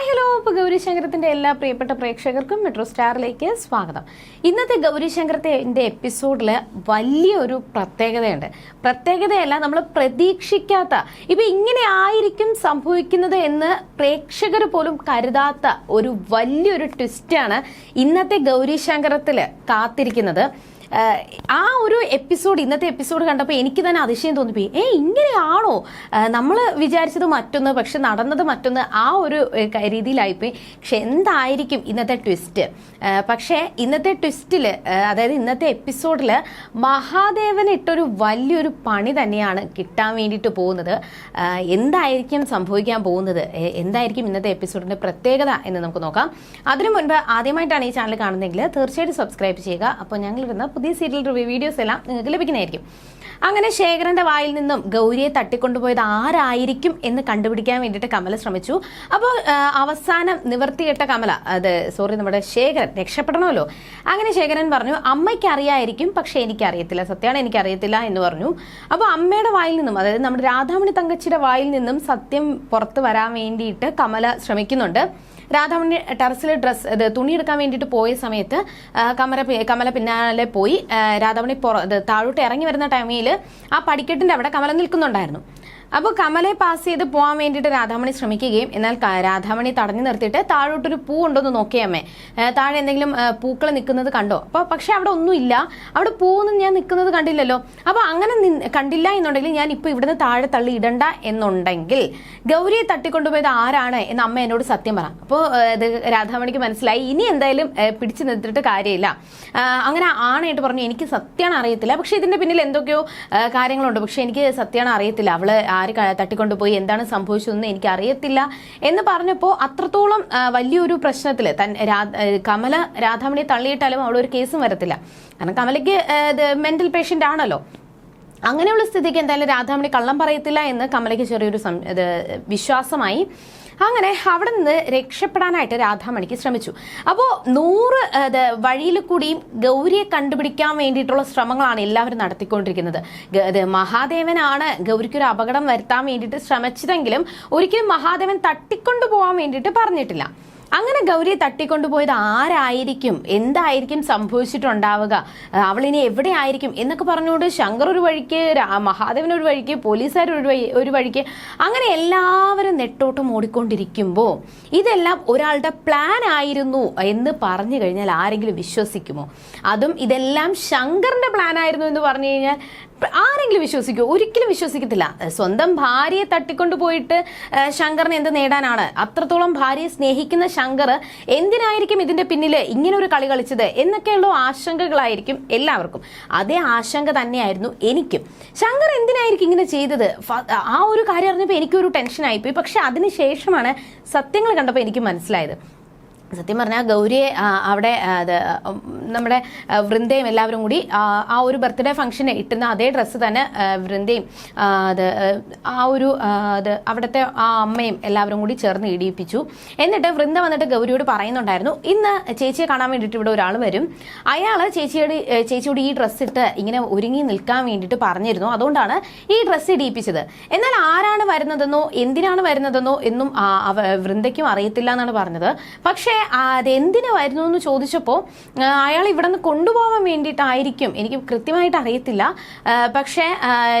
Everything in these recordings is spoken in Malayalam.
ഹായ് ഹലോ ഇപ്പോൾ ഗൗരിശങ്കരത്തിന്റെ എല്ലാ പ്രിയപ്പെട്ട പ്രേക്ഷകർക്കും മെട്രോ സ്റ്റാറിലേക്ക് സ്വാഗതം. ഇന്നത്തെ ഗൗരിശങ്കരത്തിന്റെ എപ്പിസോഡിൽ വലിയൊരു പ്രത്യേകതയുണ്ട്. പ്രത്യേകതയല്ല നമ്മൾ പ്രതീക്ഷിക്കാത്ത ഇപ്പം ഇങ്ങനെ ആയിരിക്കും സംഭവിക്കുന്നത് എന്ന് പ്രേക്ഷകർ പോലും കരുതാത്ത ഒരു വലിയൊരു ട്വിസ്റ്റാണ് ഇന്നത്തെ ഗൗരിശങ്കരത്തിൽ കാത്തിരിക്കുന്നത്. ആ ഒരു എപ്പിസോഡ് ഇന്നത്തെ എപ്പിസോഡ് കണ്ടപ്പോൾ എനിക്ക് തന്നെ അതിശയം തോന്നിപ്പോയി. ഏ ഇങ്ങനെയാണോ? നമ്മൾ വിചാരിച്ചത് മറ്റൊന്ന് പക്ഷെ നടന്നത് മറ്റൊന്ന് ആ ഒരു രീതിയിലായിപ്പോയി. പക്ഷെ എന്തായിരിക്കും ഇന്നത്തെ ട്വിസ്റ്റ് പക്ഷേ ഇന്നത്തെ ട്വിസ്റ്റിൽ അതായത് ഇന്നത്തെ എപ്പിസോഡിൽ മഹാദേവന് ഇട്ടൊരു വലിയൊരു പണി തന്നെയാണ് കിട്ടാൻ വേണ്ടിയിട്ട് പോകുന്നത്. എന്തായിരിക്കും സംഭവിക്കാൻ പോകുന്നത്? എന്തായിരിക്കും ഇന്നത്തെ എപ്പിസോഡിന്റെ പ്രത്യേകത എന്ന് നമുക്ക് നോക്കാം. അതിനു മുൻപ് ആദ്യമായിട്ടാണ് ഈ ചാനൽ കാണുന്നതെങ്കിൽ തീർച്ചയായിട്ടും സബ്സ്ക്രൈബ് ചെയ്യുക. അപ്പോൾ ഞങ്ങൾ ഇടുന്ന പുതിയ സീരിയൽ റിവ്യൂ വീഡിയോസ് എല്ലാം നിങ്ങൾക്ക് ലഭിക്കുന്നതായിരിക്കും. അങ്ങനെ ശേഖരന്റെ വായിൽ നിന്നും ഗൗരിയെ തട്ടിക്കൊണ്ടുപോയത് ആരായിരിക്കും എന്ന് കണ്ടുപിടിക്കാൻ വേണ്ടിയിട്ട് കമല ശ്രമിച്ചു. അപ്പോൾ അവസാനം നിവർത്തിയിട്ട കമല അത് സോറി നമ്മുടെ ശേഖരൻ രക്ഷപ്പെടണമല്ലോ. അങ്ങനെ ശേഖരൻ പറഞ്ഞു അമ്മയ്ക്ക് അറിയായിരിക്കും പക്ഷേ എനിക്കറിയത്തില്ല സത്യമാണ് എനിക്കറിയത്തില്ല എന്ന് പറഞ്ഞു. അപ്പോൾ അമ്മയുടെ വായിൽ നിന്നും അതായത് നമ്മുടെ രാധാമണി തങ്കച്ചിയുടെ വായിൽ നിന്നും സത്യം പുറത്ത് വരാൻ വേണ്ടിയിട്ട് കമല ശ്രമിക്കുന്നുണ്ട്. രാധാമണി ടെറസിൽ ഡ്രസ് തുണി എടുക്കാൻ വേണ്ടിയിട്ട് പോയ സമയത്ത് കമല കമല പിന്നാലെ പോയി രാധാമണി പുറ താഴോട്ട് ഇറങ്ങി വരുന്ന ടൈമിൽ ആ പടിക്കെട്ടിന്റെ അവിടെ കമല നിൽക്കുന്നുണ്ടായിരുന്നു. അപ്പോൾ കമലെ പാസ് ചെയ്ത് പോകാൻ വേണ്ടിയിട്ട് രാധാമണി ശ്രമിക്കുകയും എന്നാൽ രാധാമണി തടഞ്ഞു നിർത്തിയിട്ട് താഴോട്ടൊരു പൂ ഉണ്ടോന്ന് നോക്കിയമ്മേ താഴെ എന്തെങ്കിലും പൂക്കൾ നിൽക്കുന്നത് കണ്ടോ? അപ്പോൾ പക്ഷേ അവിടെ ഒന്നുമില്ല. അവിടെ പൂവൊന്നും ഞാൻ നിൽക്കുന്നത് കണ്ടില്ലല്ലോ. അപ്പോൾ അങ്ങനെ കണ്ടില്ല എന്നുണ്ടെങ്കിൽ ഞാൻ ഇപ്പോൾ ഇവിടുന്ന് താഴെ തള്ളി ഇടണ്ട എന്നുണ്ടെങ്കിൽ ഗൗരിയെ തട്ടിക്കൊണ്ടുപോയത് ആരാണ് എന്ന് അമ്മ എന്നോട് സത്യം പറ. അപ്പോൾ ഇത് രാധാമണിക്ക് മനസ്സിലായി. ഇനി എന്തായാലും പിടിച്ചു നിർത്തിയിട്ട് കാര്യമില്ല. അങ്ങനെ ആണായിട്ട് പറഞ്ഞു. എനിക്ക് സത്യമാണ് അറിയത്തില്ല. പക്ഷേ ഇതിന്റെ പിന്നിൽ എന്തൊക്കെയോ കാര്യങ്ങളുണ്ട്. പക്ഷേ എനിക്ക് സത്യമാണ് അറിയത്തില്ല. അവൾ ആര് തട്ടിക്കൊണ്ടുപോയി എന്താണ് സംഭവിച്ചതെന്ന് എനിക്ക് അറിയത്തില്ല എന്ന് പറഞ്ഞപ്പോൾ അത്രത്തോളം വലിയൊരു പ്രശ്നത്തിൽ തൻ കമല രാധാമണിയെ തള്ളിയിട്ടാലും അവിടെ ഒരു കേസും വരത്തില്ല. കാരണം കമലയ്ക്ക് മെന്റൽ പേഷ്യന്റ് ആണല്ലോ. അങ്ങനെയുള്ള സ്ഥിതിക്ക് എന്തായാലും രാധാമണി കള്ളം പറയത്തില്ല എന്ന് കമലയ്ക്ക് ചെറിയൊരു വിശ്വാസമായി. അങ്ങനെ അവിടെ നിന്ന് രക്ഷപ്പെടാനായിട്ട് രാധാമണിക്ക് ശ്രമിച്ചു. അപ്പോൾ നൂറ് വഴിയിൽ കൂടിയും ഗൗരിയെ കണ്ടുപിടിക്കാൻ വേണ്ടിയിട്ടുള്ള ശ്രമങ്ങളാണ് എല്ലാവരും നടത്തിക്കൊണ്ടിരിക്കുന്നത്. മഹാദേവനാണ് ഗൗരിക്ക് ഒരു അപകടം വരുത്താൻ വേണ്ടിയിട്ട് ശ്രമിച്ചതെങ്കിലും ഒരിക്കലും മഹാദേവൻ തട്ടിക്കൊണ്ടു പോകാൻ വേണ്ടിയിട്ട് പറഞ്ഞിട്ടില്ല. അങ്ങനെ ഗൗരിയെ തട്ടിക്കൊണ്ടുപോയത് ആരായിരിക്കും? എന്തായിരിക്കും സംഭവിച്ചിട്ടുണ്ടാവുക? അവളിനി എവിടെ ആയിരിക്കും? എന്നൊക്കെ പറഞ്ഞുകൊണ്ട് ശങ്കർ ഒരു വഴിക്ക് മഹാദേവൻ ഒരു വഴിക്ക് പോലീസുകാർ ഒരു വഴി ഒരു വഴിക്ക് അങ്ങനെ എല്ലാവരും നെട്ടോട്ടം ഓടിക്കൊണ്ടിരിക്കുമ്പോൾ ഇതെല്ലാം ഒരാളുടെ പ്ലാൻ ആയിരുന്നു എന്ന് പറഞ്ഞു കഴിഞ്ഞാൽ ആരെങ്കിലും വിശ്വസിക്കുമോ? അതും ഇതെല്ലാം ശങ്കറിന്റെ പ്ലാൻ ആയിരുന്നു എന്ന് പറഞ്ഞു കഴിഞ്ഞാൽ ആരെങ്കിലും വിശ്വസിക്കുമോ ഒരിക്കലും വിശ്വസിക്കത്തില്ല. സ്വന്തം ഭാര്യയെ തട്ടിക്കൊണ്ടു പോയിട്ട് ശങ്കറിന് എന്ത് നേടാനാണ്? അത്രത്തോളം ഭാര്യയെ സ്നേഹിക്കുന്ന ശങ്കർ എന്തിനായിരിക്കും ഇതിന്റെ പിന്നിൽ ഇങ്ങനെ ഒരു കളി കളിച്ചത് എന്നൊക്കെയുള്ള ആശങ്കകളായിരിക്കും എല്ലാവർക്കും. അതേ ആശങ്ക തന്നെയായിരുന്നു എനിക്കും. ശങ്കർ എന്തിനായിരിക്കും ഇങ്ങനെ ചെയ്തത്? ആ ഒരു കാര്യം അറിഞ്ഞപ്പോൾ എനിക്കൊരു ടെൻഷൻ ആയിപ്പോയി പക്ഷെ അതിനുശേഷമാണ് സത്യങ്ങൾ കണ്ടപ്പോൾ എനിക്ക് മനസ്സിലായത്. സത്യം പറഞ്ഞാൽ ഗൗരിയെ അവിടെ അത് നമ്മുടെ വൃന്ദയും എല്ലാവരും കൂടി ആ, ഒരു ബർത്ത്ഡേ ഫംഗ്ഷന് ഇട്ടുന്ന അതേ ഡ്രസ്സ് തന്നെ വൃന്ദയും അത് ആ ഒരു അത് അവിടുത്തെ ആ അമ്മയും എല്ലാവരും കൂടി ചേർന്ന് ഇടിയിപ്പിച്ചു. എന്നിട്ട് വൃന്ദ വന്നിട്ട് ഗൗരിയോട് പറയുന്നുണ്ടായിരുന്നു ഇന്ന് ചേച്ചിയെ കാണാൻ വേണ്ടിയിട്ട് ഇവിടെ ഒരാൾ വരും. അയാൾ ചേച്ചിയോട് ചേച്ചിയോട് ഈ ഡ്രസ്സ് ഇട്ട് ഇങ്ങനെ ഒരുങ്ങി നിൽക്കാൻ വേണ്ടിയിട്ട് പറഞ്ഞിരുന്നു. അതുകൊണ്ടാണ് ഈ ഡ്രസ്സ് ഇടിയിപ്പിച്ചത്. എന്നാൽ ആരാണ് വരുന്നതെന്നോ എന്തിനാണ് വരുന്നതെന്നോ എന്നും വൃന്ദയ്ക്കും അറിയത്തില്ല എന്നാണ് പറഞ്ഞത്. പക്ഷേ ആ, അത് എന്തിനു വരുന്നു എന്ന് ചോദിച്ചപ്പോൾ അയാൾ ഇവിടെ നിന്ന് കൊണ്ടുപോകാൻ വേണ്ടിയിട്ടായിരിക്കും. എനിക്ക് കൃത്യമായിട്ട് അറിയത്തില്ല. പക്ഷേ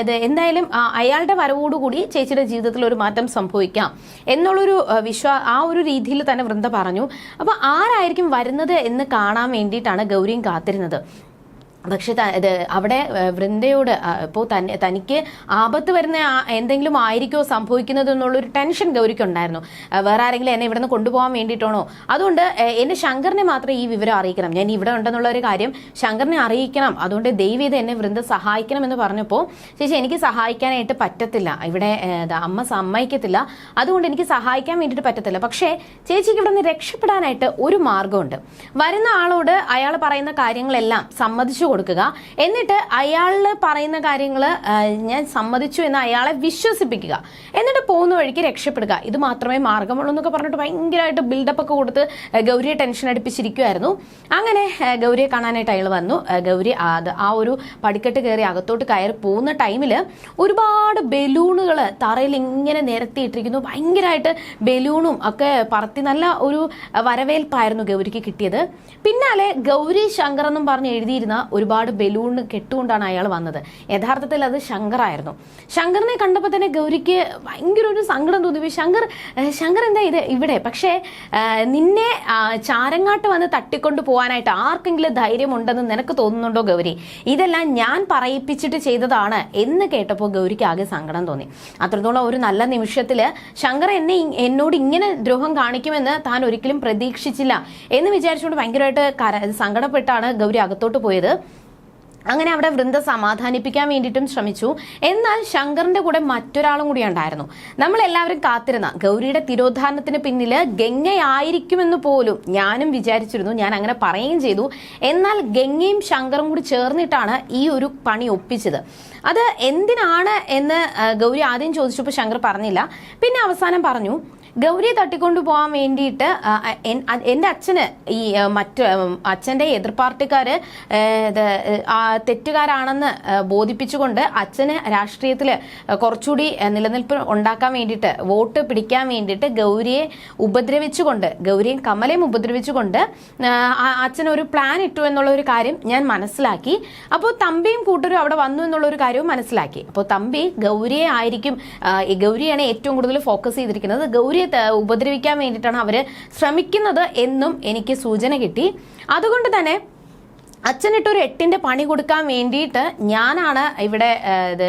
ഇത് എന്തായാലും അയാളുടെ വരവോടുകൂടി ചേച്ചിയുടെ ജീവിതത്തിൽ ഒരു മാറ്റം സംഭവിക്കാം എന്നുള്ളൊരു വിശ്വാ ആ ഒരു രീതിയിൽ തന്നെ വൃന്ദ പറഞ്ഞു. അപ്പോൾ ആരായിരിക്കും വരുന്നത് എന്ന് കാണാൻ വേണ്ടിയിട്ടാണ് ഗൗരിയും കാത്തിരുന്നത്. പക്ഷെ ഇത് അവിടെ വൃന്ദയോട് ഇപ്പോൾ തന്നെ തനിക്ക് ആപത്ത് വരുന്ന എന്തെങ്കിലും ആയിരിക്കോ സംഭവിക്കുന്നത് എന്നുള്ളൊരു ടെൻഷൻ ഗൗരിക്കുണ്ടായിരുന്നു. വേറെ ആരെങ്കിലും എന്നെ ഇവിടെ നിന്ന് കൊണ്ടുപോകാൻ വേണ്ടിയിട്ടാണോ? അതുകൊണ്ട് എന്നെ ശങ്കറിനെ മാത്രമേ ഈ വിവരം അറിയിക്കണം. ഞാൻ ഇവിടെ ഉണ്ടെന്നുള്ള ഒരു കാര്യം ശങ്കറിനെ അറിയിക്കണം. അതുകൊണ്ട് ദൈവം ഇത് എന്നെ വൃന്ദ സഹായിക്കണം എന്ന് പറഞ്ഞപ്പോൾ ചേച്ചി എനിക്ക് സഹായിക്കാനായിട്ട് പറ്റത്തില്ല. ഇവിടെ അമ്മ സമ്മതിക്കത്തില്ല. അതുകൊണ്ട് എനിക്ക് സഹായിക്കാൻ വേണ്ടിയിട്ട് പറ്റത്തില്ല. പക്ഷേ ചേച്ചിക്ക് ഇവിടെ നിന്ന് രക്ഷപ്പെടാനായിട്ട് ഒരു മാർഗമുണ്ട് വരുന്ന ആളോട് അയാൾ പറയുന്ന കാര്യങ്ങളെല്ലാം സമ്മതിച്ചു കൊടുക്കുക. എന്നിട്ട് അയാൾ പറയുന്ന കാര്യങ്ങൾ ഞാൻ സമ്മതിച്ചു എന്ന് അയാളെ വിശ്വസിപ്പിക്കുക. എന്നിട്ട് പോകുന്ന വഴിക്ക് രക്ഷപ്പെടുക. ഇത് മാത്രമേ മാർഗമുള്ളൂ എന്നൊക്കെ പറഞ്ഞിട്ട് ഭയങ്കരമായിട്ട് ബിൽഡപ്പ് ഒക്കെ കൊടുത്ത് ഗൗരിയെ ടെൻഷൻ അടുപ്പിച്ചിരിക്കുമായിരുന്നു അങ്ങനെ ഗൗരിയെ കാണാനായിട്ട് അയാൾ വന്നു. ഗൗരി അത് ആ ഒരു പടിക്കെട്ട് കയറി അകത്തോട്ട് കയറി പോകുന്ന ടൈമിൽ ഒരുപാട് ബലൂണുകൾ തറയിൽ ഇങ്ങനെ നിരത്തിയിട്ടിരിക്കുന്നു. ഭയങ്കരമായിട്ട് ബലൂണും ഒക്കെ പറത്തി നല്ല ഒരു വരവേൽപ്പായിരുന്നു ഗൗരിക്ക് കിട്ടിയത്. പിന്നാലെ ഗൗരി ശങ്കർ എന്നും പറഞ്ഞ് എഴുതിയിരുന്ന ഒരുപാട് ബലൂൺ കെട്ടുകൊണ്ടാണ് അയാൾ വന്നത്. യഥാർത്ഥത്തിൽ അത് ശങ്കറായിരുന്നു ശങ്കറിനെ കണ്ടപ്പോൾ തന്നെ ഗൗരിക്ക് ഭയങ്കര ഒരു സങ്കടം തോന്നി. ശങ്കർ ശങ്കർ എന്താ ഇത് ഇവിടെ? പക്ഷേ നിന്നെ ചാരങ്ങാട്ട് വന്ന് തട്ടിക്കൊണ്ട് പോകാനായിട്ട് ആർക്കെങ്കിലും ധൈര്യമുണ്ടെന്ന് നിനക്ക് തോന്നുന്നുണ്ടോ ഗൗരി? ഇതെല്ലാം ഞാൻ പറയിപ്പിച്ചിട്ട് ചെയ്തതാണ് എന്ന് കേട്ടപ്പോൾ ഗൗരിക്ക് ആകെ സങ്കടം തോന്നി. അത്രത്തോളം ഒരു നല്ല നിമിഷത്തിൽ ശങ്കർ എന്നെ എന്നോട് ഇങ്ങനെ ദ്രോഹം കാണിക്കുമെന്ന് താൻ ഒരിക്കലും പ്രതീക്ഷിച്ചില്ല എന്ന് വിചാരിച്ചുകൊണ്ട് ഭയങ്കരമായിട്ട് കര സങ്കടപ്പെട്ടാണ് ഗൗരി അകത്തോട്ട് പോയത്. അങ്ങനെ അവിടെ വൃന്ദ സമാധാനിപ്പിക്കാൻ വേണ്ടിയിട്ടും ശ്രമിച്ചു. എന്നാൽ ശങ്കറിന്റെ കൂടെ മറ്റൊരാളും കൂടി ഉണ്ടായിരുന്നു. നമ്മൾ എല്ലാവരും കാത്തിരുന്ന ഗൗരിയുടെ തിരോധാരണത്തിന് പിന്നിൽ ഗംഗയായിരിക്കുമെന്ന് പോലും ഞാനും വിചാരിച്ചിരുന്നു. ഞാൻ അങ്ങനെ പറയുകയും ചെയ്തു. എന്നാൽ ഗംഗയും ശങ്കറും കൂടി ചേർന്നിട്ടാണ് ഈ ഒരു പണി ഒപ്പിച്ചത്. അത് എന്തിനാണ് എന്ന് ഗൗരി ആദ്യം ചോദിച്ചപ്പോൾ ശങ്കർ പറഞ്ഞില്ല. പിന്നെ അവസാനം പറഞ്ഞു ഗൗരിയെ തട്ടിക്കൊണ്ടു പോകാൻ വേണ്ടിയിട്ട് എന്റെ അച്ഛന് ഈ മറ്റു അച്ഛന്റെ എതിർ ആ, തെറ്റുകാരാണെന്ന് ബോധിപ്പിച്ചുകൊണ്ട് അച്ഛന് രാഷ്ട്രീയത്തിൽ കുറച്ചുകൂടി നിലനിൽപ്പ് ഉണ്ടാക്കാൻ വേണ്ടിയിട്ട് വോട്ട് പിടിക്കാൻ വേണ്ടിയിട്ട് ഗൗരിയെ ഉപദ്രവിച്ചുകൊണ്ട് ഗൗരിയും കമലയും ഉപദ്രവിച്ചുകൊണ്ട് ഒരു പ്ലാൻ ഇട്ടു എന്നുള്ള ഒരു കാര്യം ഞാൻ മനസ്സിലാക്കി. അപ്പോൾ തമ്പിയും കൂട്ടരും അവിടെ വന്നു എന്നുള്ള ഒരു കാര്യവും മനസ്സിലാക്കി. അപ്പോൾ തമ്പി ഗൗരിയെ ആയിരിക്കും ഗൗരിയാണ് ഏറ്റവും കൂടുതൽ ഫോക്കസ് ചെയ്തിരിക്കുന്നത്. ഗൗരിയെ ത- ഉപദ്രവിക്കാൻ വേണ്ടിയിട്ടാണ് അവർ ശ്രമിക്കുന്നത് എന്നും എനിക്ക് സൂചന കിട്ടി. അതുകൊണ്ട് തന്നെ അച്ഛനിട്ട് ഒരു എട്ടിന്റെ പണി കൊടുക്കാൻ വേണ്ടിയിട്ട് ഞാനാണ് ഇവിടെ ഇത്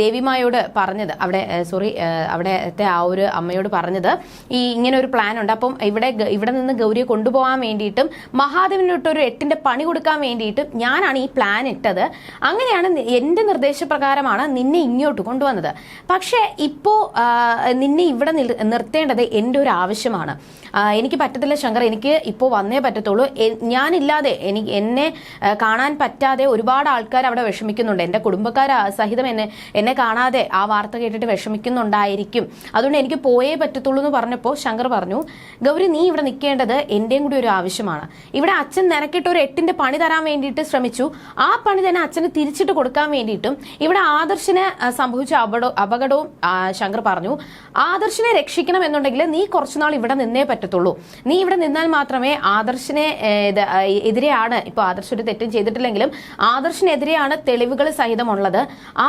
ദേവിമായോട് പറഞ്ഞത്. അവിടെ സോറി അവിടത്തെ ആ ഒരു അമ്മയോട് പറഞ്ഞത്. ഈ ഇങ്ങനെ ഒരു പ്ലാൻ ഉണ്ട്. അപ്പം ഇവിടെ ഇവിടെ നിന്ന് ഗൗരിയെ കൊണ്ടുപോകാൻ വേണ്ടിയിട്ടും മഹാദേവിനോട്ട് ഒരു എട്ടിന്റെ പണി കൊടുക്കാൻ വേണ്ടിയിട്ടും ഞാനാണ് ഈ പ്ലാൻ ഇട്ടത്. അങ്ങനെയാണ് എന്റെ നിർദ്ദേശപ്രകാരമാണ് നിന്നെ ഇങ്ങോട്ട് കൊണ്ടുവന്നത്. പക്ഷേ ഇപ്പോ നിന്നെ ഇവിടെ നിർത്തേണ്ടത് എന്റെ ഒരു ആവശ്യമാണ്. എനിക്ക് പറ്റത്തില്ല ശങ്കർ. എനിക്ക് ഇപ്പോൾ വന്നേ പറ്റത്തുള്ളൂ. ഞാനില്ലാതെ എനിക്ക് എന്നെ കാണാൻ പറ്റാതെ ഒരുപാട് ആൾക്കാർ അവിടെ വിഷമിക്കുന്നുണ്ട്. എന്റെ കുടുംബക്കാർ സഹിതം എന്നെ എന്നെ കാണാതെ ആ വാർത്ത കേട്ടിട്ട് വിഷമിക്കുന്നുണ്ടായിരിക്കും. അതുകൊണ്ട് എനിക്ക് പോയേ പറ്റത്തുള്ളൂ എന്ന് പറഞ്ഞപ്പോൾ ശങ്കർ പറഞ്ഞു ഗൗരി നീ ഇവിടെ നിൽക്കേണ്ടത് എന്റെയും കൂടി ഒരു ആവശ്യമാണ്. ഇവിടെ അച്ഛൻ നിനക്കിട്ട് ഒരു എട്ടിന്റെ പണി തരാൻ വേണ്ടിയിട്ട് ശ്രമിച്ചു. ആ പണി തന്നെ അച്ഛന് തിരിച്ചിട്ട് കൊടുക്കാൻ വേണ്ടിയിട്ടും ഇവിടെ ആദർശിന് സംഭവിച്ച അപകട അപകടവും ശങ്കർ പറഞ്ഞു ആദർശിനെ രക്ഷിക്കണം എന്നുണ്ടെങ്കിൽ നീ കുറച്ചുനാൾ ഇവിടെ നിന്നേ പറ്റത്തുള്ളൂ. നീ ഇവിടെ നിന്നാൽ മാത്രമേ ആദർശിനെ എതിരെയാണ്. ഇപ്പോൾ ആദർശ് ഒരു തെറ്റും ചെയ്തിട്ടില്ലെങ്കിലും ആദർശിനെതിരെയാണ് തെളിവുകൾ സഹിതമുള്ളത്. ആ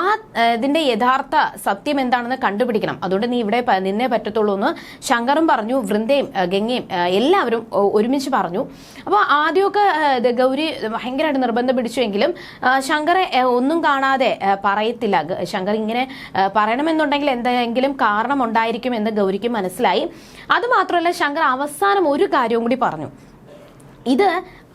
ഇതിന്റെ യഥാർത്ഥ സത്യം എന്താണെന്ന് കണ്ടുപിടിക്കണം. അതുകൊണ്ട് നീ ഇവിടെ നിന്നേ പറ്റത്തുള്ളൂ എന്ന് ശങ്കറും പറഞ്ഞു വൃന്ദയും ഗംഗയും എല്ലാവരും ഒരുമിച്ച് പറഞ്ഞു. അപ്പോൾ ആദ്യമൊക്കെ ഗൗരി ഭയങ്കരമായിട്ട് നിർബന്ധം പിടിച്ചുവെങ്കിലും ശങ്കറെ ഒന്നും കാണാതെ പറയത്തില്ല. ശങ്കർ ഇങ്ങനെ പറയണമെന്നുണ്ടെങ്കിൽ എന്തെങ്കിലും കാരണം ഉണ്ടായിരിക്കും എന്ന് ഗൗരിക്ക് മനസ്സിലായി. അതുമാത്രമല്ല ശങ്കർ അവസാനം ഒരു കാര്യവും കൂടി പറഞ്ഞു. ഇത്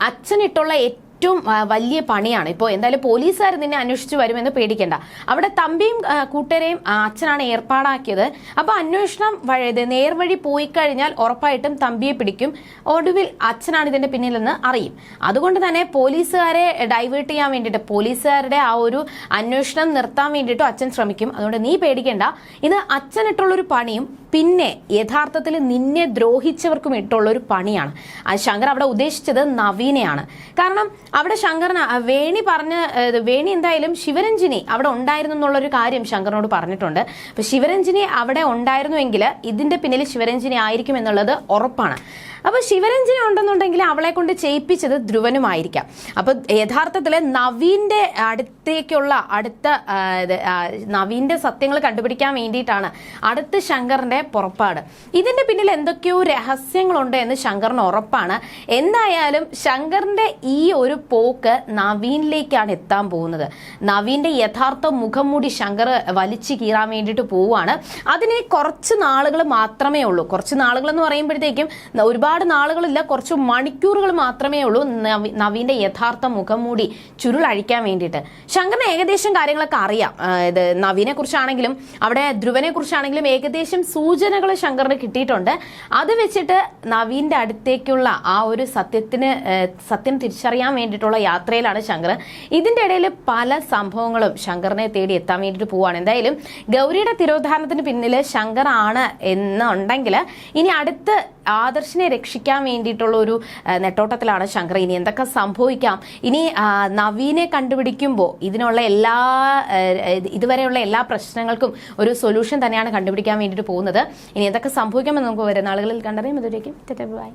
അച്ഛനിട്ടുള്ള ഏറ്റവും ആ, വലിയ പണിയാണ്. ഇപ്പോൾ എന്തായാലും പോലീസുകാർ നിന്നെ അന്വേഷിച്ച് വരുമെന്ന് പേടിക്കേണ്ട. അവിടെ തമ്പിയും കൂട്ടരെയും അച്ഛനാണ് ഏർപ്പാടാക്കിയത്. അപ്പോൾ അന്വേഷണം വഴി നേർവഴി പോയി കഴിഞ്ഞാൽ ഉറപ്പായിട്ടും തമ്പിയെ പിടിക്കും. ഒടുവിൽ അച്ഛനാണ് ഇതിന്റെ പിന്നിലെന്ന് അറിയും. അതുകൊണ്ട് തന്നെ പോലീസുകാരെ ഡൈവേർട്ട് ചെയ്യാൻ വേണ്ടിയിട്ട് പോലീസുകാരുടെ ആ ഒരു അന്വേഷണം നിർത്താൻ വേണ്ടിയിട്ടും അച്ഛൻ ശ്രമിക്കും. അതുകൊണ്ട് നീ പേടിക്കേണ്ട. ഇത് അച്ഛനിട്ടുള്ളൊരു പണിയും പിന്നെ യഥാർത്ഥത്തിൽ നിന്നെ ദ്രോഹിച്ചവർക്കും ഇട്ടുള്ള ഒരു പണിയാണ്. ശങ്കർ അവിടെ ഉദ്ദേശിച്ചത് നവീനെയാണ്. കാരണം അവിടെ ശങ്കറിന് വേണി പറഞ്ഞ വേണി എന്തായാലും ശിവരഞ്ജിനി അവിടെ ഉണ്ടായിരുന്നു എന്നുള്ളൊരു കാര്യം ശങ്കറിനോട് പറഞ്ഞിട്ടുണ്ട്. അപ്പൊ ശിവരഞ്ജിനി അവിടെ ഉണ്ടായിരുന്നുവെങ്കിൽ ഇതിന്റെ പിന്നിൽ ശിവരഞ്ജിനി ആയിരിക്കും എന്നുള്ളത് ഉറപ്പാണ്. അപ്പൊ ശിവരഞ്ജന ഉണ്ടെന്നുണ്ടെങ്കിൽ അവളെ കൊണ്ട് ചെയ്യിപ്പിച്ചത് ധ്രുവനുമായിരിക്കാം. അപ്പൊ യഥാർത്ഥത്തിൽ നവീന്റെ അടുത്തേക്കുള്ള അടുത്ത നവീന്റെ സത്യങ്ങൾ കണ്ടുപിടിക്കാൻ വേണ്ടിയിട്ടാണ് അടുത്ത ശങ്കറിന്റെ പുറപ്പാട്. ഇതിന്റെ പിന്നിൽ എന്തൊക്കെയോ രഹസ്യങ്ങളുണ്ട് എന്ന് ശങ്കറിന് ഉറപ്പാണ്. എന്തായാലും ശങ്കറിന്റെ ഈ ഒരു പോക്ക് നവീനിലേക്കാണ് എത്താൻ പോകുന്നത്. നവീന്റെ യഥാർത്ഥ മുഖം മൂടി ശങ്കർ വലിച്ചു കീറാൻ വേണ്ടിയിട്ട് പോവുകയാണ്. അതിന് കുറച്ച് നാളുകൾ മാത്രമേ ഉള്ളൂ. കുറച്ച് നാളുകൾ എന്ന് പറയുമ്പോഴത്തേക്കും ഒരുപാട് ഒരുപാട് നാളുകളില്ല കുറച്ച് മണിക്കൂറുകൾ മാത്രമേ ഉള്ളൂ നവി- നവീന്റെ യഥാർത്ഥ മുഖം മൂടി ചുരുളഴിക്കാൻ വേണ്ടിയിട്ട്. ശങ്കറിന് ഏകദേശം കാര്യങ്ങളൊക്കെ അറിയാം. ഇത് നവീനെ കുറിച്ചാണെങ്കിലും അവിടെ ധ്രുവനെ കുറിച്ചാണെങ്കിലും ഏകദേശം സൂചനകൾ ശങ്കറിന് കിട്ടിയിട്ടുണ്ട്. അത് വെച്ചിട്ട് നവീന്റെ അടുത്തേക്കുള്ള ആ ഒരു സത്യത്തിന് സത്യം തിരിച്ചറിയാൻ വേണ്ടിയിട്ടുള്ള യാത്രയിലാണ് ശങ്കർ. ഇതിന്റെ ഇടയിൽ പല സംഭവങ്ങളും ശങ്കറിനെ തേടി എത്താൻ വേണ്ടിയിട്ട് പോവാണ്. എന്തായാലും ഗൗരിയുടെ തിരോധാനത്തിന് പിന്നിൽ ശങ്കർ ആണ് എന്നുണ്ടെങ്കിൽ ഇനി അടുത്ത് ആദർശിനെ രക്ഷിക്കാൻ വേണ്ടിയിട്ടുള്ള ഒരു നെട്ടോട്ടത്തിലാണ് ശങ്കർ. ഇനി എന്തൊക്കെ സംഭവിക്കാം? ഇനി നവീനെ കണ്ടുപിടിക്കുമ്പോൾ ഇതിനുള്ള എല്ലാ ഇതുവരെയുള്ള എല്ലാ പ്രശ്നങ്ങൾക്കും ഒരു സൊല്യൂഷൻ തന്നെയാണ് കണ്ടുപിടിക്കാൻ വേണ്ടിയിട്ട് പോകുന്നത്. ഇനി എന്തൊക്കെ സംഭവിക്കാമെന്ന് നമുക്ക് വരുന്ന ആളുകളിൽ കണ്ടറിയാം. അതുവരേക്കും. ബൈ.